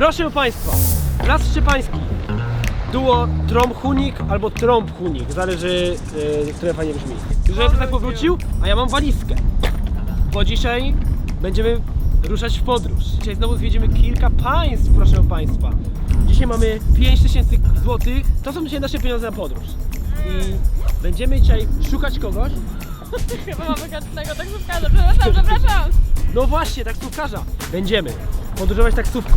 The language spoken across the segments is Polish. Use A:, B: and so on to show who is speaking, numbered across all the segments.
A: Proszę Państwa, Las Szczepański. Duo Trąb-Hunik albo Trąb-Hunik, zależy yy, które fajnie brzmi. Żeby tak powrócił, a ja mam walizkę. Bo dzisiaj będziemy ruszać w podróż. Dzisiaj znowu zwiedzimy kilka państw, proszę Państwa. Dzisiaj mamy 5000 zł. To są dzisiaj nasze pieniądze na podróż. I będziemy dzisiaj szukać kogoś.
B: Chyba mamy każdego taksówkarza, przepraszam, przepraszam.
A: No właśnie, taksówkarza. Będziemy podróżować taksówką.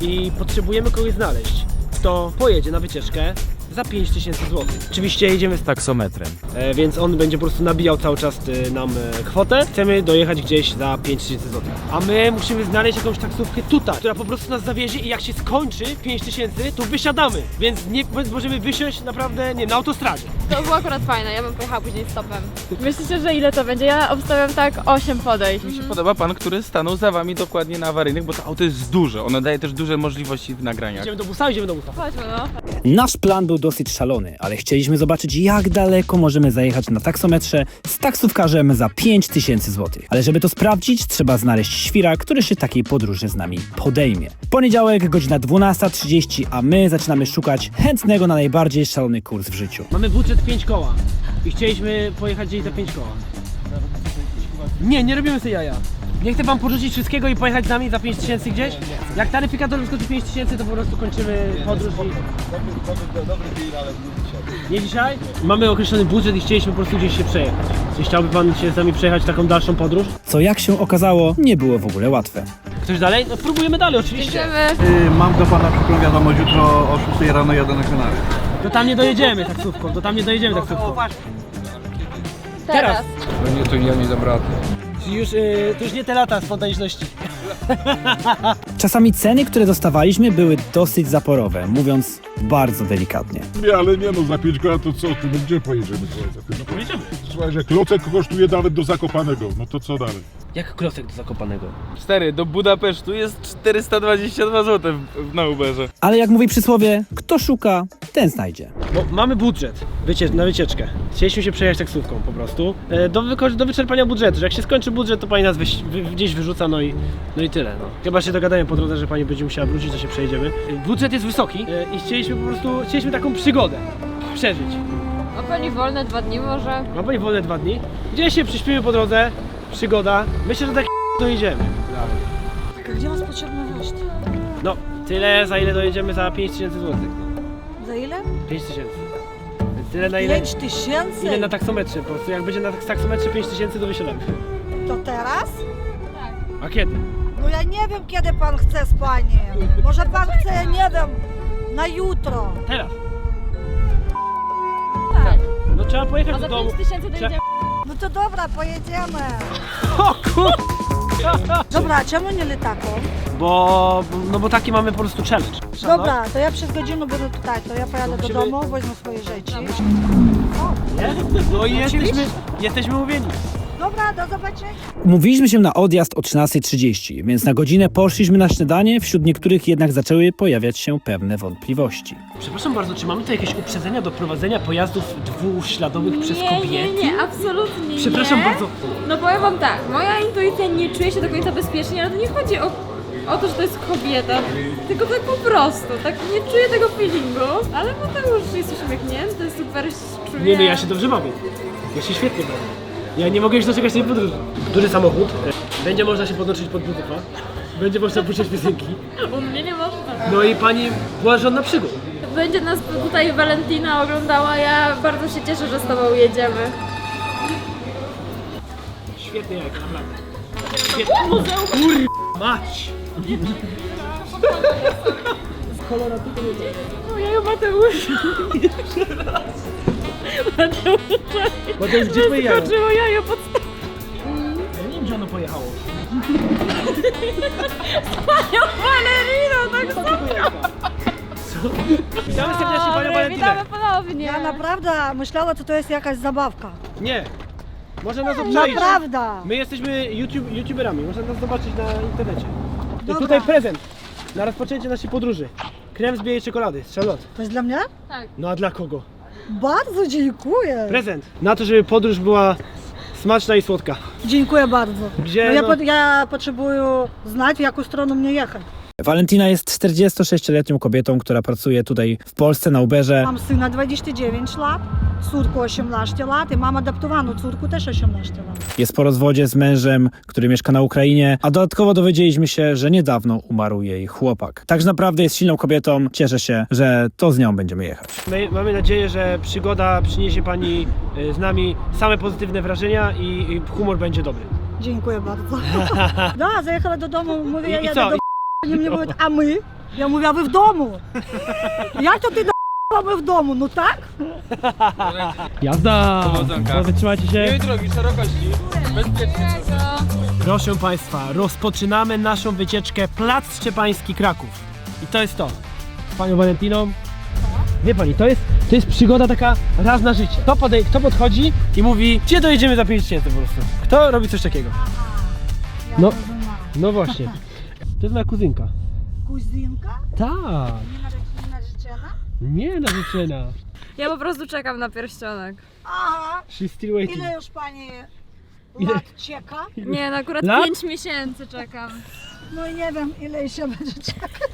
A: I potrzebujemy kogoś znaleźć, kto pojedzie na wycieczkę za 5000 zł. Oczywiście jedziemy z
C: taksometrem.
A: E, więc on będzie po prostu nabijał cały czas e, nam e, kwotę. Chcemy dojechać gdzieś za 5000 zł. A my musimy znaleźć jakąś taksówkę tutaj, która po prostu nas zawiezie i jak się skończy 5000, to wysiadamy. Więc nie możemy wysiąść naprawdę, nie, na autostradzie.
B: To było akurat fajne, ja bym pojechała później stopem. Myślicie, że ile to będzie? Ja obstawiam tak 8 podejść.
C: Mi się podoba pan, który stanął za wami dokładnie na awaryjnych, bo to auto jest duże. Ono daje też duże możliwości w nagraniach.
A: Idziemy do busa, idziemy do busa.
B: Chodźmy no.
D: Nasz plan był dosyć szalony, ale chcieliśmy zobaczyć jak daleko możemy zajechać na taksometrze z taksówkarzem za 5000 zł. Ale żeby to sprawdzić, trzeba znaleźć świra, który się takiej podróży z nami podejmie. Poniedziałek, godzina 12.30, a my zaczynamy szukać chętnego na najbardziej szalony kurs w życiu.
A: Mamy budżet 5 koła i chcieliśmy pojechać gdzieś za 5 koła. Nie, nie robimy sobie jaja. Nie chce pan porzucić wszystkiego i pojechać z nami za 5 tysięcy gdzieś? Jak taryfikator wyskoczy 5 tysięcy, to po prostu kończymy podróż i... Nie dzisiaj? Mamy określony budżet i chcieliśmy po prostu gdzieś się przejechać. Czy chciałby pan się z nami przejechać taką dalszą podróż?
D: Co jak się okazało, nie było w ogóle łatwe.
A: Ktoś dalej? No próbujemy dalej oczywiście.
B: Idziemy.
E: Y, Mam do pana przykrą wiadomość, jutro o 6 rano jadę na Kanary.
A: To tam nie dojedziemy taksówką, to tam nie dojedziemy taksówką.
B: Teraz.
F: No nie, to ja nie dam rady.
A: Już, yy, to już nie te lata spontaniczności.
D: Czasami ceny, które dostawaliśmy, były dosyć zaporowe, mówiąc bardzo delikatnie.
G: Nie, ale nie no, za 5 koła to co, ty, no gdzie pojedziemy słuchaj, za 5 No pojedziemy. Słuchaj, że klocek kosztuje nawet do Zakopanego, no to co dalej?
A: Jak klocek do Zakopanego.
C: Stary, do Budapesztu jest 422 zł na Uberze.
D: Ale jak mówi przysłowie, kto szuka, ten znajdzie.
A: Bo mamy budżet wycie- na wycieczkę. Chcieliśmy się przejechać taksówką po prostu. E, Do, do wyczerpania budżetu. Że jak się skończy budżet, to pani nas wyś- wy- gdzieś wyrzuca, no i, no i tyle. No. Chyba się dogadamy po drodze, że pani będzie musiała wrócić, to się przejedziemy. E, Budżet jest wysoki e, i chcieliśmy po prostu, chcieliśmy taką przygodę przeżyć.
B: Ma pani wolne dwa dni może?
A: Ma pani wolne dwa dni. Gdzieś się przyśpimy po drodze, przygoda. Myślę, że tak dojedziemy.
H: Gdzie masz potrzebne reszty?
A: No, tyle za ile dojedziemy za 5000 zł.
H: Za ile?
A: 5000. Tyle na ile,
H: 5 tysięcy?
A: ile na taksometrze. Po prostu jak będzie na taksometrze 5000 to wysiadamy.
H: To teraz?
A: A kiedy?
H: No ja nie wiem kiedy pan chce z pani. Może pan chce, nie wiem, na jutro.
A: Teraz.
B: Tak.
A: No trzeba pojechać
B: A
A: do
B: za
A: domu.
B: 5 tysięcy dojedziemy.
H: No to dobra, pojedziemy.
A: O kur...
H: Dobra, a czemu nie letaką?
A: Bo, no bo taki mamy po prostu challenge.
H: Dobra, to ja przez godzinę będę tutaj, to ja pojadę do domu, wezmę swoje rzeczy.
A: Nie? No i jesteśmy, jesteśmy umówieni.
H: Dobra, do zobaczenia.
D: Umówiliśmy się na odjazd o 13.30, więc na godzinę poszliśmy na śniadanie, wśród niektórych jednak zaczęły pojawiać się pewne wątpliwości.
A: Przepraszam bardzo, czy mamy tu jakieś uprzedzenia do prowadzenia pojazdów dwuśladowych przez
B: nie,
A: kobiety?
B: nie, nie, absolutnie
A: Przepraszam
B: nie.
A: bardzo.
B: No powiem wam tak, moja intuicja nie czuje się do końca bezpiecznie, ale to nie chodzi o, o to, że to jest kobieta, tylko tak po prostu, tak nie czuję tego feelingu, ale Mateusz jest uśmiechnięty, super czuje.
A: Nie, no ja się dobrze bawię. Ja się świetnie bawię. Ja nie mogę już doczekać tej podróży. Duży samochód. Będzie można się podłączyć pod Bluetootha. Będzie można puszczać piosenki.
B: U mnie nie można.
A: No i pani była żadna przygód.
B: Będzie nas tutaj Valentina oglądała, ja bardzo się cieszę, że z tobą jedziemy.
A: Świetnie jajka, naprawdę. Świetnie. Kur... mać!
B: O jaju Mateusz. Mateusz,
A: Mateusz, gdzie twoje jajo?
B: Skoczyło jajo pod
A: Ja nie wiem, gdzie ono pojechało.
B: panią Valeriną, tak samo.
A: Witamy serdecznie panią Walentynę.
B: Witamy ponownie.
H: Ja naprawdę myślała, że to jest jakaś zabawka.
A: Nie. Można nas obczaić.
H: Naprawdę.
A: My jesteśmy YouTube, youtuberami, można nas zobaczyć na internecie.
H: Dobra.
A: tutaj prezent na rozpoczęcie naszej podróży. Krem z białej czekolady, z Charlotte.
H: To jest dla mnie?
A: No a dla kogo?
H: Bardzo dziękuję.
A: Prezent. Na to, żeby podróż była smaczna i słodka.
H: Dziękuję bardzo.
A: Gdzie,
H: No ja,
A: no-
H: ja potrzebuję znać, w jaką stronę mnie jechać.
D: Valentina jest 46-letnią kobietą, która pracuje tutaj w Polsce na Uberze.
H: Mam syna 29 lat, córku 18 lat i mam adaptowaną córku też 18 lat.
D: Jest po rozwodzie z mężem, który mieszka na Ukrainie, a dodatkowo dowiedzieliśmy się, że niedawno umarł jej chłopak. Także naprawdę jest silną kobietą. Cieszę się, że to z nią będziemy jechać.
A: My mamy nadzieję, że przygoda przyniesie Pani y, z nami same pozytywne wrażenia i, i humor będzie dobry.
H: Dziękuję bardzo. Da, zajechała do domu, mówię,
A: I-
H: ja
A: i
H: jadę
A: co?
H: do Oni mnie mówią, a my? Ja mówię, a wy w domu. Jak to ty do a my w domu? No tak?
A: Jazda!
C: Powodzonka.
A: Wytrzymajcie się.
C: Miłej drogi, szerokości. Bezpiecznie.
A: Proszę Państwa, rozpoczynamy naszą wycieczkę Plac Szczepański Kraków. I to jest to. Z Panią Walentiną. Wie Pani, to jest, to jest przygoda taka raz na życie. Kto, podej- kto podchodzi i mówi, gdzie dojedziemy za 5 tysięcy po prostu. Kto robi coś takiego? No, no właśnie. To jest moja kuzynka.
H: Kuzynka?
A: Tak.
H: Nie narzeczona?
A: Nie narzeczona.
B: Ja po prostu czekam na pierścionek.
H: Aha.
A: She's still waiting.
H: Ile już pani
A: Ile?
H: lat czeka?
B: Nie, no akurat
A: Lat?
B: 5 miesięcy czekam.
H: No i nie wiem, ile jeszcze będzie czekać.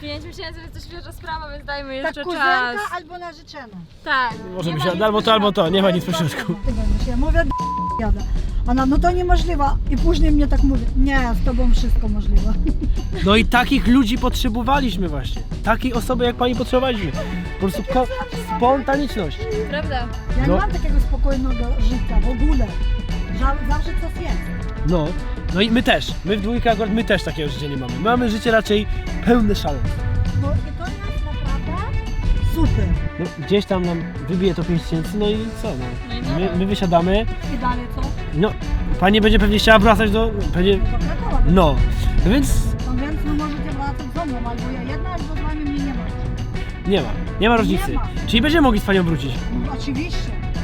B: 5 miesięcy jest to świeża sprawa, więc dajmy
H: Tak
B: jeszcze
H: kuzynka
B: czas.
H: albo narzeczona.
B: Tak.
A: Może
B: Nie
A: być albo to, albo to, nie ma nic pośrodku.
H: Ja mówię, "D- jada. Ona, no to niemożliwe. I później mnie tak mówi, nie, z tobą wszystko możliwe.
A: No i takich ludzi potrzebowaliśmy właśnie. Takiej osoby jak pani potrzebowaliśmy. Po prostu ko- spontaniczność.
B: Prawda?
H: Ja
A: No.
H: nie mam takiego spokojnego życia w ogóle. Za- Zawsze coś jest.
A: No. No i my też. My w dwójkę akurat my też takiego życia nie mamy. My mamy życie raczej pełne szaleństw.
H: No i super.
A: No, gdzieś tam nam wybije to 5 tysięcy, no i co no. My, my wysiadamy,
H: I dalej co?
A: no pani będzie pewnie chciała wracać do, pewnie,
H: Do Krakowa.
A: no. No więc
H: No więc no możecie wracać do domu, albo ja jedna, albo z wami mnie nie ma.
A: nie ma, nie ma różnicy.
H: Ma.
A: Czyli będziemy mogli z panią wrócić.
H: No, oczywiście.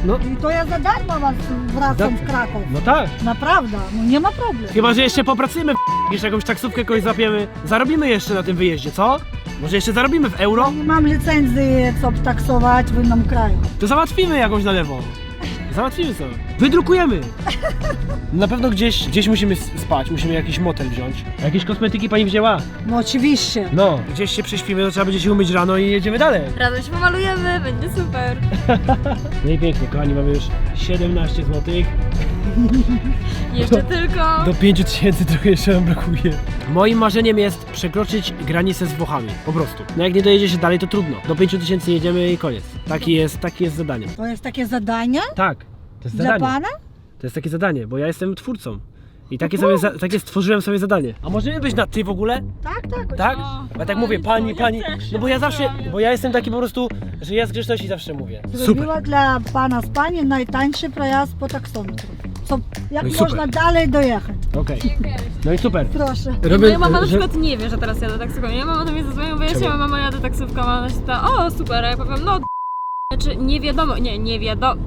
A: No,
H: I to ja za darmo was wracam w Kraków.
A: no tak.
H: Naprawdę, no nie ma problemu.
A: Chyba, że jeszcze popracujemy jeszcze jakąś taksówkę kogoś złapiemy. Zarobimy jeszcze na tym wyjeździe, co? Może jeszcze zarobimy w euro?
H: Nie mam licencji, co taksować w innym kraju.
A: To załatwimy jakąś na lewo. Załatwimy co? Wydrukujemy! Na pewno gdzieś, gdzieś musimy s- spać, musimy jakiś motel wziąć. Jakieś kosmetyki pani wzięła?
H: No oczywiście.
A: No. Gdzieś się prześpimy, to trzeba będzie się umyć rano i jedziemy dalej.
B: Razem się pomalujemy, będzie super.
A: No i pięknie, kochani, mamy już 17 zł.
B: Jeszcze tylko.
A: Do 5 tysięcy trochę jeszcze nam brakuje. Moim marzeniem jest przekroczyć granicę z Włochami. Po prostu. No jak nie dojedzie się dalej, to trudno. Do 5 tysięcy jedziemy i koniec. Taki jest, taki jest zadanie.
H: To jest takie zadanie
A: Tak. To jest
H: dla
A: zadanie.
H: pana?
A: To jest takie zadanie, bo ja jestem twórcą. I takie, sobie, za, takie stworzyłem sobie zadanie. A możemy być na ty w ogóle?
H: Tak, tak.
A: Tak?
B: O,
A: Ja tak mówię, pani,
B: ja
A: pani. No bo ja zawsze, bo ja jestem taki po prostu, że ja z grzeczności zawsze mówię. Super.
H: Zrobiła dla pana z pani najtańszy przejazd po taksometru. Co, jak
A: No i super.
H: można dalej dojechać?
A: Okej. No i super.
H: Proszę.
A: Robię,
B: Moja mama na
A: że-
B: przykład nie wie, że teraz jadę taksówką. Nie, mama do mnie zadzwoniła, bo ja
A: Czemu?
B: się, mama jadę taksówką, a ona się pyta, o super, a ja powiem, no znaczy nie wiadomo, nie, nie wiadomo.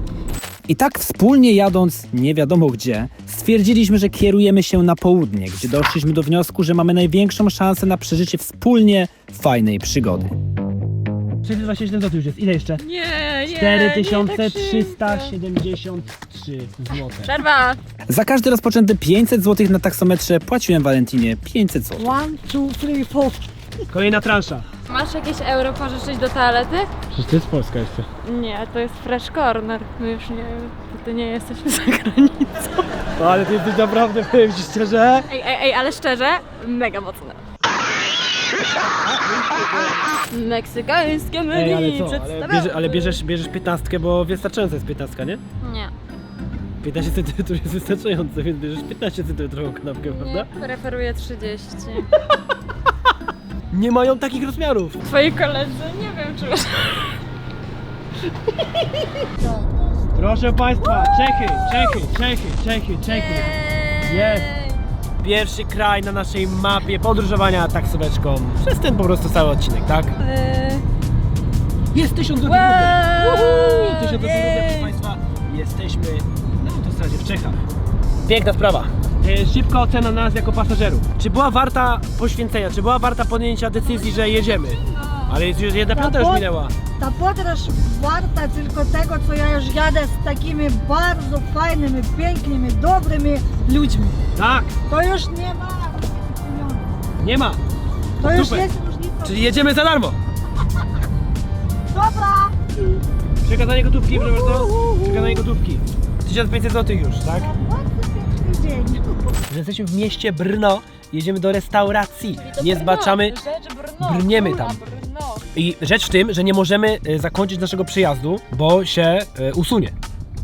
D: I tak wspólnie jadąc nie wiadomo gdzie, stwierdziliśmy, że kierujemy się na południe, gdzie doszliśmy do wniosku, że mamy największą szansę na przeżycie wspólnie fajnej przygody.
A: 627 zł już jest. Ile jeszcze?
B: Nie, nie, nie, tak
A: 4373 zł.
B: Przerwa!
D: Za każde rozpoczęte 500 zł na taksometrze płaciłem Valentinie 500 zł.
H: One, two, three, four.
A: Kolejna transza.
B: Masz jakieś euro pożyczyć do toalety?
A: Przecież to jest Polska jeszcze.
B: Nie, to jest fresh corner. My już nie, to nie jesteśmy za granicą.
A: No, ale ty jesteś naprawdę, powiem ci szczerze.
B: Ej, ej, ej, ale szczerze, mega mocne. Meksykańskie
A: Ej,
B: menu
A: ale co? Ale,
B: przedstawiamy.
A: bierze, ale bierzesz, bierzesz 15, bo wystarczająca jest 15, nie?
B: Nie,
A: 15 cm jest wystarczające, więc bierzesz 15 cm kanapkę,
B: nie,
A: prawda?
B: preferuję 30.
A: Nie mają takich rozmiarów.
B: Twoi koledzy, nie wiem czy...
A: Proszę Państwa, Czechy, Czechy, Czechy, Czechy, Czechy. Jest. Pierwszy kraj na naszej mapie podróżowania taksóweczką przez ten po prostu cały odcinek, tak? Jest 1000 zł.
B: Wow!
A: 1000 zł, proszę Państwa. Jesteśmy na autostradzie w Czechach. Piękna sprawa. E, Szybka ocena nas jako pasażerów. Czy była warta poświęcenia, czy była warta podjęcia decyzji, że jedziemy? Ale jest już jedna piąta już minęła.
H: Ta podróż warta tylko tego, co ja już jadę z takimi bardzo fajnymi, pięknymi, dobrymi ludźmi.
A: Tak,
H: To już nie ma
A: nie ma.
H: To już
A: Super.
H: jest różnica.
A: Czyli jedziemy za darmo.
H: Dobra!
A: Przekazanie gotówki, proszę bardzo. Przekazanie gotówki. 1500 zł już, tak?
H: Bardzo piękny dzień.
A: Że jesteśmy w mieście Brno, jedziemy do restauracji. Nie zbaczamy, brniemy tam. I rzecz w tym, że nie możemy e, zakończyć naszego przyjazdu, bo się e, usunie.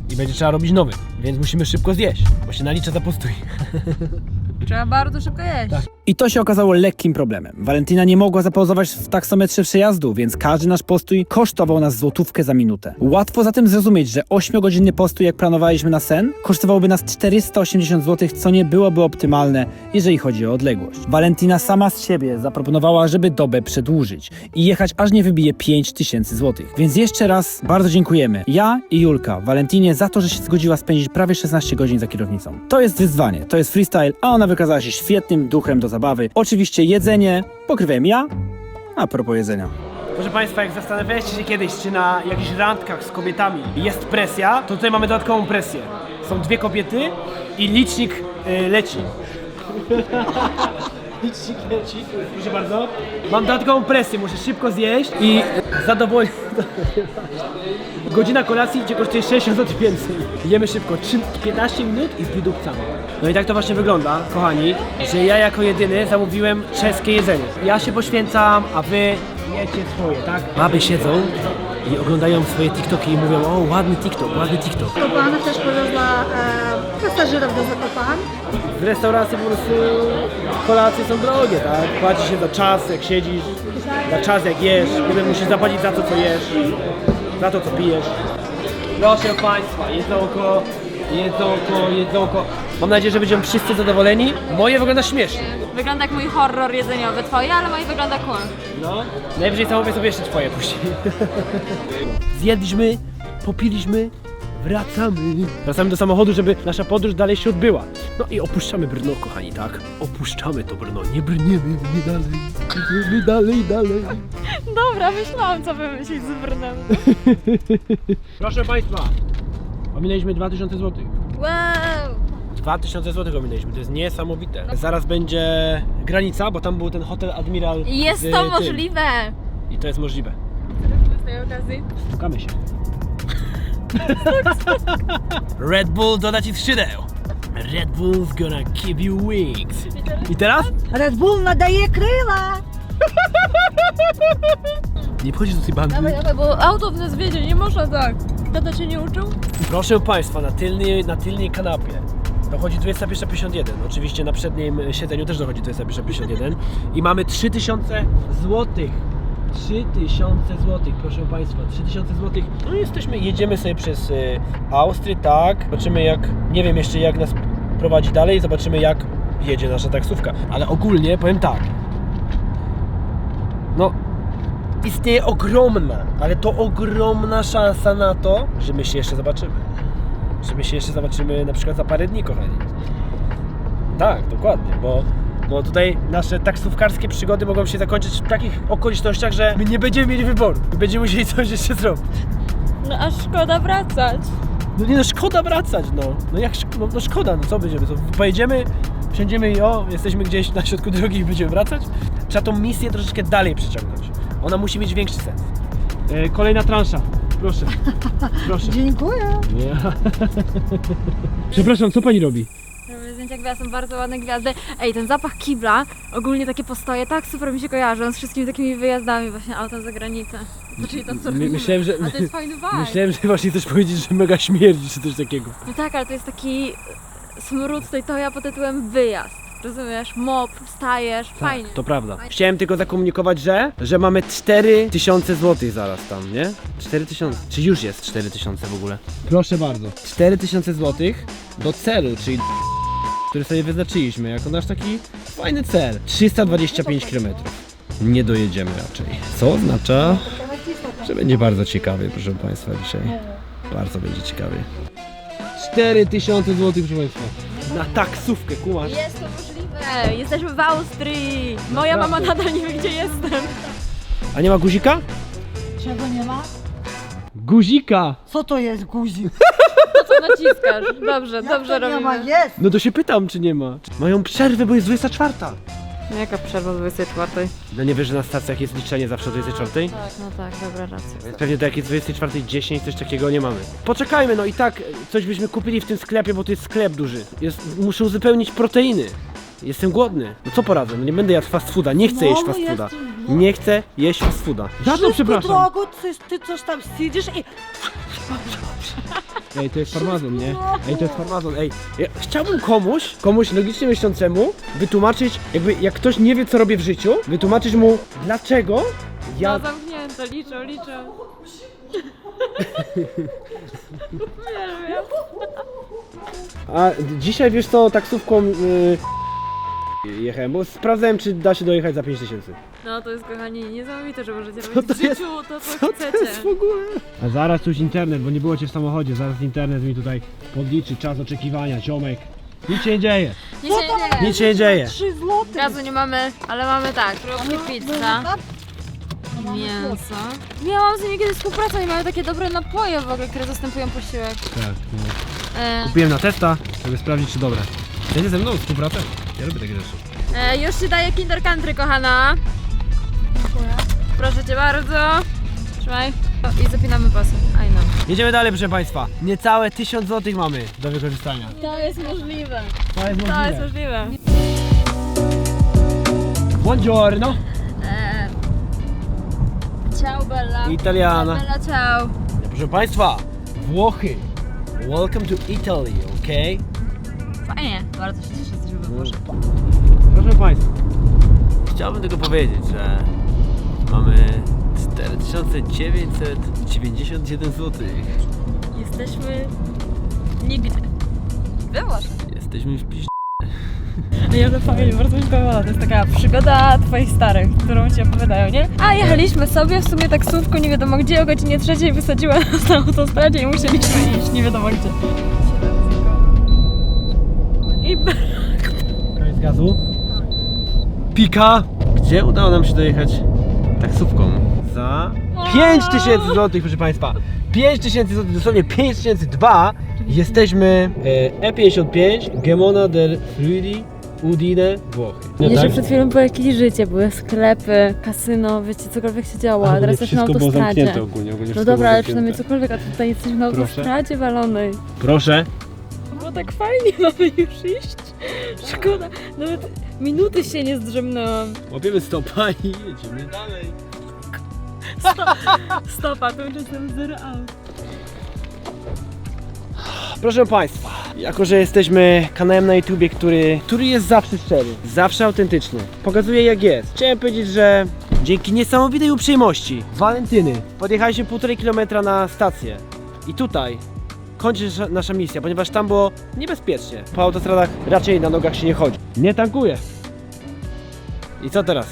A: I będzie trzeba robić nowy. Więc musimy szybko zjeść, bo się nalicza za postój.
B: Trzeba bardzo szybko jeść.
D: I to się okazało lekkim problemem. Walentyna nie mogła zapauzować w taksometrze przejazdu, więc każdy nasz postój kosztował nas złotówkę za minutę. Łatwo zatem zrozumieć, że 8-godzinny postój, jak planowaliśmy na sen, kosztowałby nas 480 zł, co nie byłoby optymalne, jeżeli chodzi o odległość. Walentyna sama z siebie zaproponowała, żeby dobę przedłużyć i jechać aż nie wybije 5000 zł. Więc jeszcze raz bardzo dziękujemy. Ja i Julka Walentynie za to, że się zgodziła spędzić prawie 16 godzin za kierownicą. To jest wyzwanie, to jest freestyle, a ona wykazała się świetnym duchem do zabawy. Oczywiście jedzenie pokrywałem ja, a propos jedzenia.
A: Proszę Państwa, jak zastanawialiście się kiedyś, czy na jakichś randkach z kobietami jest presja, to tutaj mamy dodatkową presję. Są dwie kobiety i licznik y, leci. licznik leci, proszę bardzo. Mam dodatkową presję, muszę szybko zjeść i zadowolić. Godzina kolacji Cię kosztuje 60 zł więcej. Jemy szybko, 3, 15 minut i wydupcamy. No i tak to właśnie wygląda, kochani, że ja jako jedyny zamówiłem czeskie jedzenie. Ja się poświęcam, a wy jecie swoje, tak? Baby siedzą i oglądają swoje TikToki i mówią, o ładny TikTok, ładny TikTok.
H: Zakopane też powiozła e, pasażerów do Zakopan.
A: W restauracji po prostu kolacje są drogie, tak? Płaci się za czas, jak siedzisz, za czas, jak jesz. Potem musisz zapłacić za to, co jesz, za to, co pijesz. Proszę Państwa, jedzonko, jedzonko, jedzonko. Mam nadzieję, że będziemy wszyscy zadowoleni. Moje wygląda śmiesznie.
B: Wygląda jak mój horror jedzeniowy. Twoje, ale moje wygląda cool.
A: No, najwyżej zamówię sobie jeszcze twoje później. Zjedliśmy, popiliśmy, wracamy. Wracamy do samochodu, żeby nasza podróż dalej się odbyła. No i opuszczamy Brno, kochani, tak? Opuszczamy to Brno, nie brniemy nie dalej. Idziemy dalej, dalej.
B: Dobra, myślałam co wymyślić z Brnem.
A: Proszę Państwa, ominęliśmy 2000 zł.
B: Wow!
A: 2000 zł ominęliśmy, to jest niesamowite. Zaraz będzie granica, bo tam był ten hotel Admiral.
B: Jest
A: z
B: to
A: tym.
B: możliwe!
A: I to jest możliwe.
B: Z tej okazji.
A: Szukamy się. Red Bull doda ci skrzydeł. Red Bull's gonna give you wings. I teraz?
H: Red Bull nadaje kryła!
A: Nie wchodzisz do tej bandy.
B: Dawaj, dawaj, bo auto w nas wiedzie, nie można tak. Tata cię nie uczył?
A: Proszę Państwa, na tylnej, na tylnej kanapie dochodzi 21.51. Oczywiście na przednim siedzeniu też dochodzi 21.51. I mamy 3000 złotych. 3000 złotych, proszę Państwa, 3000 złotych. No jesteśmy, jedziemy sobie przez y, Austrię, tak. Zobaczymy jak, nie wiem jeszcze jak nas prowadzi dalej, zobaczymy jak jedzie nasza taksówka. Ale ogólnie powiem tak. No, istnieje ogromna, ale to ogromna szansa na to, że my się jeszcze zobaczymy. Że my się jeszcze zobaczymy na przykład za parę dni, kochani. Tak, dokładnie, bo, bo tutaj nasze taksówkarskie przygody mogą się zakończyć w takich okolicznościach, że my nie będziemy mieli wyboru. My będziemy musieli coś jeszcze zrobić.
B: No a szkoda wracać.
A: No nie no, szkoda wracać, no. No jak, szk- no, no szkoda, no co będziemy, co pojedziemy, wsiądziemy i o, jesteśmy gdzieś na środku drogi i będziemy wracać? Trzeba tą misję troszeczkę dalej przeciągnąć. Ona musi mieć większy sens. E, kolejna transza, proszę, proszę.
H: Dziękuję.
A: Przepraszam, co pani robi?
B: Zdjęcia gwiazd, są bardzo ładne gwiazdy. Ej, ten zapach kibla, ogólnie takie postoje, tak super mi się kojarzą z wszystkimi takimi wyjazdami właśnie autem za granicę. Czyli to co
A: My,
B: robimy.
A: myślałem, że,
B: A to jest fajny vibe.
A: myślałem, że właśnie chcesz powiedzieć, że mega śmierdzi, czy coś takiego.
B: No tak, ale to jest taki smród tej toja pod tytułem wyjazd. Rozumiesz? Mop, stajesz, fajnie.
A: To prawda. Chciałem tylko zakomunikować, że, że mamy 4000 zł zaraz tam, nie? 4000. Czy już jest 4000 w ogóle? Proszę bardzo. 4000 zł do celu, czyli który sobie wyznaczyliśmy jako nasz taki fajny cel. 325 km. Nie dojedziemy raczej. Co oznacza, że będzie bardzo ciekawie, proszę Państwa, dzisiaj. Bardzo będzie ciekawie. 4000 zł, proszę Państwa. Na taksówkę, kumasz.
B: Jest to możliwe! Jesteśmy w Austrii! Moja mama nadal nie wie, gdzie jestem.
A: A nie ma guzika?
H: Czego nie ma?
A: Guzika!
H: Co to jest guzik?
B: Naciskasz? Dobrze, dobrze
H: to nie ma?
B: robimy.
H: Jest!
A: No to się pytam, czy nie ma. Mają przerwę, bo jest 24.
B: Jaka przerwa o 24?
A: No nie wiesz, że na stacjach jest liczenie zawsze o 24?
B: Tak, no tak, dobra, racja.
A: Pewnie do jakiej 24.10 coś takiego nie mamy. Poczekajmy, no i tak e, coś byśmy kupili w tym sklepie, bo to jest sklep duży. Jest, muszę uzupełnić proteiny. Jestem głodny. No co poradzę? No nie będę jadł fast fooda. Nie chcę jeść
H: No,
A: fast
H: ja
A: fooda.
H: chcę-
A: Nie chcę jeść fast fooda. Za to przepraszam.
H: drogo, ty, ty coś tam siedzisz i
A: Ej, to jest farmazon, nie? Ej, to jest farmazon. Ej, ja chciałbym komuś, komuś logicznie myślącemu wytłumaczyć, jakby jak ktoś nie wie co robię w życiu, wytłumaczyć mu dlaczego ja...
B: No zamknięte, liczę, liczę.
A: A dzisiaj wiesz co, taksówką yy, jechałem, bo sprawdzałem czy da się dojechać za 5000.
B: No to jest kochani niesamowite, że możecie
A: Co
B: robić
A: to
B: w
A: jest?
B: życiu to, co,
A: Co to
B: chcecie.
A: jest w ogóle? A zaraz tuż internet, bo nie było cię w samochodzie, zaraz internet mi tutaj podliczy czas oczekiwania, ziomek. Nic się nie dzieje,
B: Nic się nie dzieje.
A: nic się nie dzieje.
H: 3 złote.
B: Gazu nie mamy, ale mamy tak, próbki pizza, mięso. Miałam z nimi kiedyś współpracę i mają takie dobre napoje w ogóle, które zastępują posiłek.
A: Tak, no.
B: E,
A: Kupiłem na testa, żeby sprawdzić czy dobre. Chcecie ze mną współpracę? Ja lubię takie rzeczy.
B: e, już ci daję Kinder Country, kochana. Proszę cię bardzo. Trzymaj. O, I zapinamy pasy. I know.
A: Jedziemy dalej proszę Państwa. Niecałe 1000 zł mamy do wykorzystania.
B: To jest możliwe.
A: To jest
B: To jest
A: możliwe.
B: możliwe.
A: Buongiorno.
B: E, ciao Bella.
A: Italiana.
B: Bella ciao.
A: Proszę Państwa, Włochy. Welcome to Italy, ok?
B: Fajnie, bardzo się cieszę, że jesteśmy we Włoszech.
A: Proszę Państwa, chciałbym tylko powiedzieć, że mamy 4991 zł.
B: Jesteśmy nigdy. Włoszech.
A: Jesteśmy w piś...
B: Nie, no fajnie, bardzo mi podoba. To jest taka przygoda twoich starych, którą ci opowiadają, nie? A jechaliśmy sobie w sumie taksówką nie wiadomo gdzie, o godzinie trzeciej wysadziła nas na autostradzie i musieliśmy iść nie wiadomo gdzie. I
A: Koniec gazu. Pika. Gdzie udało nam się dojechać taksówką? Za 5000 zł, proszę Państwa. 5000 zł, dosłownie 5002. Jesteśmy e, E55 Gemona del Friuli Udine, Włochy. No
B: Jeszcze
A: tak?
B: przed chwilą było jakieś życie, były sklepy, kasyno, wiecie, cokolwiek się działo, a teraz jesteśmy na autostradzie.
A: ogólnie, ogólnie
B: No dobra, ale przynajmniej cokolwiek, a tutaj jesteśmy na
A: Proszę.
B: autostradzie walonej.
A: Proszę.
B: Było tak fajnie, mamy już iść. Szkoda, nawet minuty się nie zdrzemnęłam.
A: Łapiemy stopa i jedziemy dalej.
B: Stopa, to już jestem zero out.
A: Proszę Państwa, jako że jesteśmy kanałem na YouTubie, który, który jest zawsze szczery, zawsze autentyczny, pokazuje jak jest. Chciałem powiedzieć, że dzięki niesamowitej uprzejmości Walentyny podjechaliśmy półtorej kilometra na stację i tutaj kończy się nasza misja, ponieważ tam było niebezpiecznie. Po autostradach raczej na nogach się nie chodzi. Nie tankuję. I co teraz?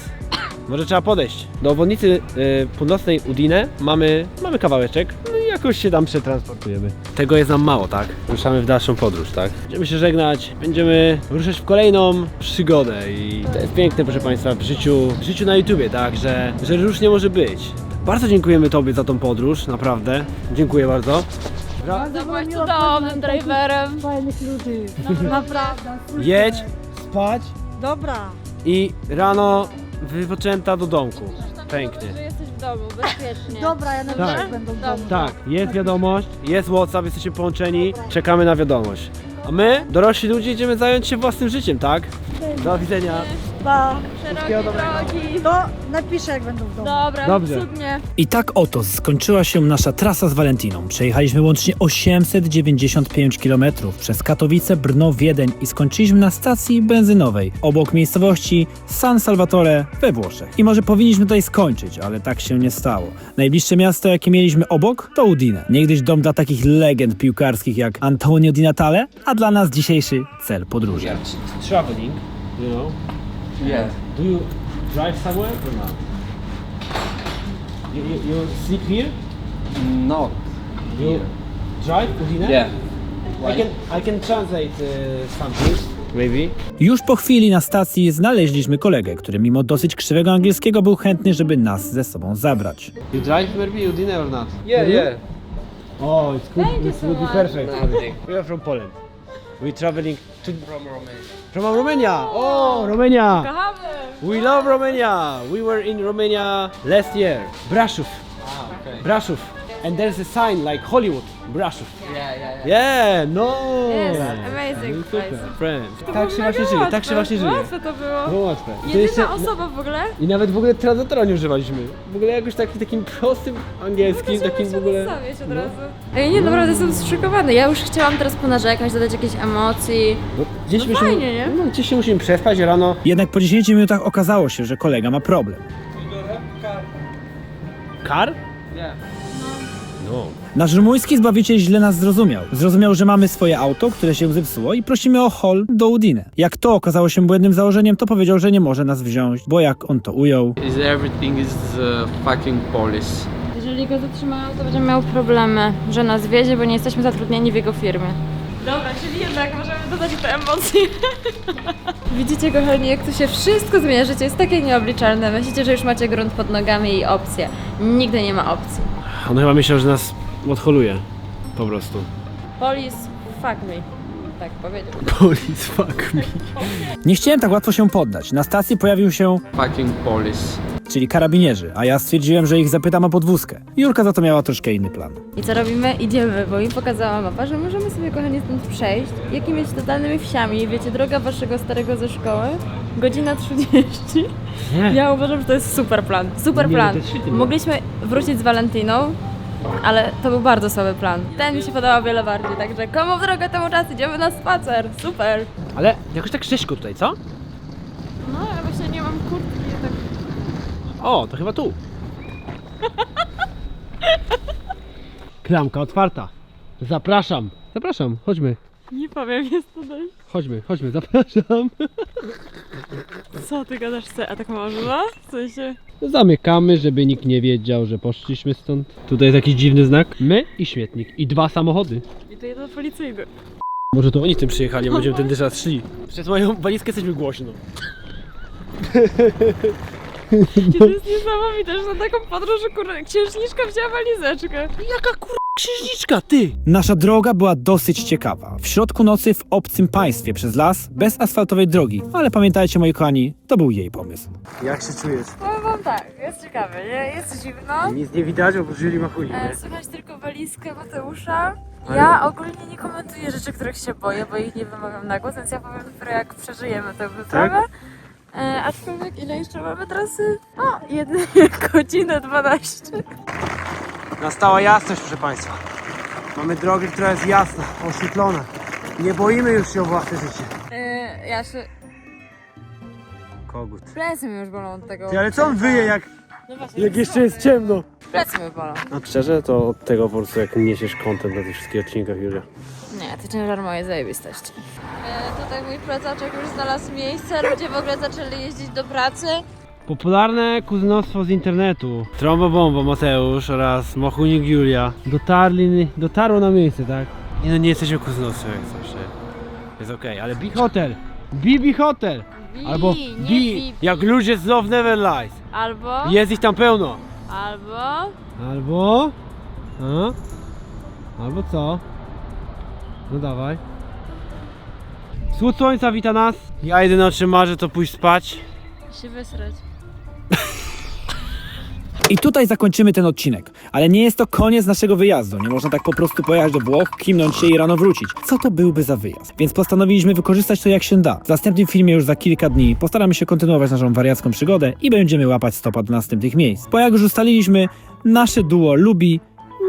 A: Może trzeba podejść. Do obwodnicy y, północnej Udine mamy, mamy kawałeczek, no i jakoś się tam przetransportujemy. Tego jest nam mało, tak? Ruszamy w dalszą podróż, tak? Będziemy się żegnać, będziemy ruszać w kolejną przygodę i to jest piękne, proszę Państwa, w życiu, w życiu na YouTubie, tak? Że, że różnie może być. Bardzo dziękujemy Tobie za tą podróż, naprawdę. Dziękuję bardzo.
B: To byłeś cudownym driverem.
H: Fajnych ludzi. Naprawdę.
A: Jedź, spać
H: Dobra.
A: i rano wypoczęta do domku. Pięknie.
B: Że jesteś w domu, bezpiecznie.
H: Dobra, ja na
A: Tak.
H: tak. będą w domu.
A: Tak, jest wiadomość, jest WhatsApp, jesteśmy połączeni, czekamy na wiadomość. A my, dorośli ludzie, idziemy zająć się własnym życiem, tak? Do widzenia.
H: Pa.
B: Szerokie drogi.
H: To napiszę jak będą w domu.
B: Dobra,
A: Dobrze.
B: cudnie.
D: I tak oto skończyła się nasza trasa z Valentiną. Przejechaliśmy łącznie 895 km przez Katowice, Brno, Wiedeń i skończyliśmy na stacji benzynowej obok miejscowości San Salvatore we Włoszech. I może powinniśmy tutaj skończyć, ale tak się nie stało. Najbliższe miasto, jakie mieliśmy obok, to Udine. Niegdyś dom dla takich legend piłkarskich jak Antonio Di Natale, a dla nas dzisiejszy cel podróży.
A: Traveling, you know.
C: Yeah.
A: Do you drive somewhere or not? You, you, you sleep here?
C: No.
A: You drive Udine?
C: Yeah.
A: I can, I can translate uh, something, maybe.
D: Już po chwili na stacji znaleźliśmy kolegę, który mimo dosyć krzywego angielskiego był chętny, żeby nas ze sobą zabrać.
A: You drive maybe Udine or not?
C: Yeah, yeah.
A: Oh, it's good.
B: Thank you so much.
A: perfect. We are from Poland. We traveling to... From Romania. From Romania! Oh, Romania!
B: Kochamy!
A: We love Romania! We were in Romania last year. Braszów. Braszów. And there's a sign like Hollywood. Braszów.
C: Yeah, yeah,
A: Yeah, no!
B: Yes, amazing
A: Super,
B: place.
A: friends.
B: To
A: Tak
B: było
A: się
B: mega
A: właśnie żyje, tak się właśnie żyje.
B: Łatwe to było.
A: Było łatwe. To
B: Jedyna
A: jeszcze,
B: osoba w ogóle.
A: I nawet w ogóle translatora nie używaliśmy. W ogóle jakoś taki, takim prostym angielskim,
B: Możemy
A: takim w ogóle...
B: nastawić od razu. Ej, nie, naprawdę jestem zszokowany. Ja już chciałam teraz ponarzekać, dodać jakieś emocji.
A: No, gdzieś
B: No
A: musimy,
B: fajnie, nie?
A: No, gdzieś się musimy przespać rano.
D: Jednak po 10 minutach okazało się, że kolega ma problem.
A: Kar? No.
D: Nasz rumuński zbawiciel źle nas zrozumiał. Zrozumiał, że mamy swoje auto, które się zepsuło i prosimy o hol do Udine. Jak to okazało się błędnym założeniem, to powiedział, że nie może nas wziąć, bo jak on to ujął,
F: is everything is uh, fucking police.
B: Jeżeli go zatrzymają, to będzie miał problemy, że nas wiedzie, bo nie jesteśmy zatrudnieni w jego firmie. Dobra, czyli jednak możemy dodać te emocje. Widzicie, kochani, jak tu się wszystko zmienia. Życie jest takie nieobliczalne. Myślicie, że już macie grunt pod nogami i opcje. Nigdy nie ma opcji.
A: On chyba myślał, że nas odholuje. Po prostu.
B: Police, fuck me. Tak powiedział.
A: Police, fuck me.
D: nie chciałem tak łatwo się poddać. Na stacji pojawił się,
F: Fucking police.
D: Czyli karabinierzy, a ja stwierdziłem, że ich zapytam o podwózkę. Julka za to miała troszkę inny plan.
B: I co robimy? Idziemy, bo im pokazała mapa, że możemy sobie, kochani, stąd przejść jakimiś totalnymi wsiami. Wiecie, droga waszego starego ze szkoły, godzina 30.
A: Nie.
B: Ja uważam, że to jest super plan. Super
A: Nie,
B: plan.
A: to jest świetny plan.
B: Mogliśmy wrócić z Valentiną, ale to był bardzo słaby plan. Ten mi się podobał o wiele bardziej, także komu w drogę temu czas idziemy na spacer. Super.
A: Ale jakoś tak rzeźko tutaj, co?
B: No, ja właśnie nie mam kurtki.
A: O, to chyba tu. Klamka otwarta. Zapraszam. Zapraszam, chodźmy.
B: Nie powiem, jest to dość.
A: Chodźmy, chodźmy, zapraszam.
B: Co ty gadasz, a tak można? W sensie...
A: Zamykamy, żeby nikt nie wiedział, że poszliśmy stąd. Tutaj jest jakiś dziwny znak. My i śmietnik. I dwa samochody.
B: I to jeden policyjny.
A: Może to oni tym przyjechali, a będziemy tędy teraz szli. Przez moją walizkę jesteśmy głośno.
B: To jest niesamowite, że na taką podróż, kurde, księżniczka wzięła walizeczkę.
A: Jaka kur... księżniczka, ty!
D: Nasza droga była dosyć ciekawa. W środku nocy w obcym państwie przez las, bez asfaltowej drogi. Ale pamiętajcie, moi kochani, to był jej pomysł.
A: Jak się czujesz?
B: Powiem wam tak, jest ciekawe, nie? Jest zimno.
A: Nic nie widać, oprócz Julii Machuli,
B: E, słychać tylko walizkę Mateusza. Ja ogólnie nie komentuję rzeczy, których się boję, bo ich nie wymawiam na głos, więc ja powiem dopiero jak przeżyjemy tę wyprawę. E, aczkolwiek ile jeszcze mamy trasy? O, jedynie godzinę 12.
A: Nastała jasność, proszę Państwa. Mamy drogę, która jest jasna, oświetlona. Nie boimy już się o własne życie.
B: E, ja się...
A: Kogut.
B: Plecy mi już bolą od tego.
A: Ty, ale co on wyje, jak,
B: No właśnie,
A: jak jeszcze jest ciemno?
B: Plecy mi bolą.
A: No szczerze, to od tego po prostu jak niesiesz content na tych wszystkich odcinkach, Julia.
B: Nie, to ciężar mojej zajebistości. E, tutaj mój plecaczek już znalazł miejsce, ludzie w ogóle zaczęli jeździć do pracy.
A: Popularne kuzynostwo z internetu. Trombo Bombo Mateusz oraz Mochunik Julia dotarli, dotarło na miejsce, tak? I no nie jesteśmy kuzynostwem jak coś. nie? Jest okej, ale Big Hotel! Bibi Hotel!
B: Bi,
A: Albo
B: nie Bi,
A: jak ludzie z Love Never Lies.
B: Albo,
A: Jest ich tam pełno.
B: albo...
A: Albo... A? Albo co? No dawaj. Wschód słońca wita nas. Ja jedyne o czym marzę to pójść spać.
B: się wysrać.
D: I tutaj zakończymy ten odcinek. Ale nie jest to koniec naszego wyjazdu. Nie można tak po prostu pojechać do Włoch, kimnąć się i rano wrócić. Co to byłby za wyjazd? Więc postanowiliśmy wykorzystać to jak się da. W następnym filmie już za kilka dni postaramy się kontynuować naszą wariacką przygodę i będziemy łapać stopa do następnych miejsc. Bo jak już ustaliliśmy, nasze duo lubi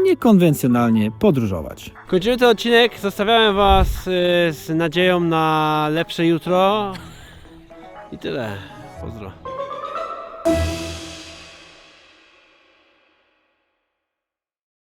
D: niekonwencjonalnie podróżować.
A: Kończymy ten odcinek. Zostawiałem Was y, z nadzieją na lepsze jutro. I tyle. Pozdro.